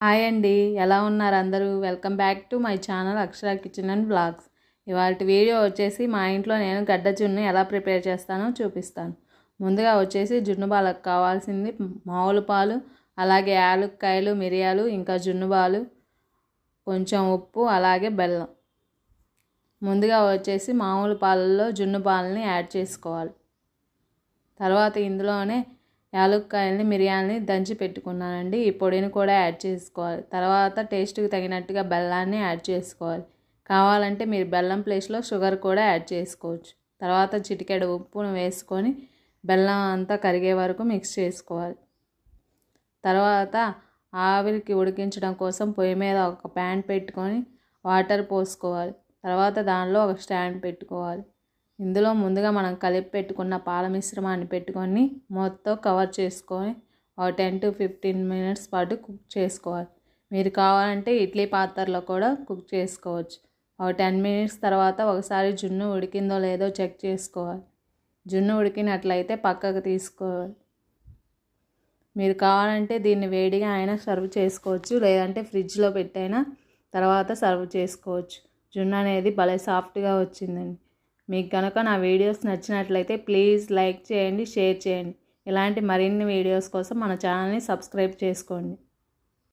Hi అండి. ఎలా ఉన్నారు అందరూ? Welcome back to my channel Akshara kitchen and blogs. ఇవాళ వీడియో వచ్చేసి మా ఇంట్లో నేను గడ్డ జున్ను ఎలా ప్రిపేర్ చేస్తానో చూపిస్తాను. ముందుగా వచ్చేసి జున్ను బాలకు కావాల్సింది మామూలు పాలు అలాగే యాలుక్కాయలు మిరియాలు ఇంకా జున్ను పాలు కొంచెం ఉప్పు అలాగే బెల్లం. ముందుగా వచ్చేసి మామూలు పాలల్లో జున్ను పాలని యాడ్ చేసుకోవాలి. తర్వాత ఇందులోనే యాలుక్కాయల్ని మిరియాలని దంచి పెట్టుకున్నానండి. ఈ పొడిని కూడా యాడ్ చేసుకోవాలి. తర్వాత టేస్ట్కి తగినట్టుగా బెల్లాన్ని యాడ్ చేసుకోవాలి. కావాలంటే మీరు బెల్లం ప్లేస్లో షుగర్ కూడా యాడ్ చేసుకోవచ్చు. తర్వాత చిటికెడు ఉప్పును వేసుకొని బెల్లం అంతా కరిగే వరకు మిక్స్ చేసుకోవాలి. తర్వాత ఆవిరికి ఉడికించడం కోసం పొయ్యి మీద ఒక ప్యాన్ పెట్టుకొని వాటర్ పోసుకోవాలి. తర్వాత దానిలో ఒక స్టాండ్ పెట్టుకోవాలి. ఇందులో ముందుగా మనం కలిపి పెట్టుకున్న పాల మిశ్రమాన్ని పెట్టుకొని మొత్తం కవర్ చేసుకొని ఒక టెన్ టు ఫిఫ్టీన్ మినిట్స్ పాటు కుక్ చేసుకోవాలి. మీరు కావాలంటే ఇడ్లీ పాత్రలో కూడా కుక్ చేసుకోవచ్చు. ఒక టెన్ మినిట్స్ తర్వాత ఒకసారి జున్ను ఉడికిందో లేదో చెక్ చేసుకోవాలి. జున్ను ఉడికినట్లయితే పక్కకు తీసుకోవాలి. మీరు కావాలంటే దీన్ని వేడిగా అయినా సర్వ్ చేసుకోవచ్చు. లేదంటే ఫ్రిడ్జ్లో పెట్టైనా తర్వాత సర్వ్ చేసుకోవచ్చు. జున్ను అనేది భలే సాఫ్ట్గా వచ్చిందండి. మీకు కనుక నా వీడియోస్ నచ్చినట్లయితే ప్లీజ్ లైక్ చేయండి షేర్ చేయండి. ఇలాంటి మరిన్ని వీడియోస్ కోసం మన ఛానల్ని సబ్స్క్రైబ్ చేసుకోండి.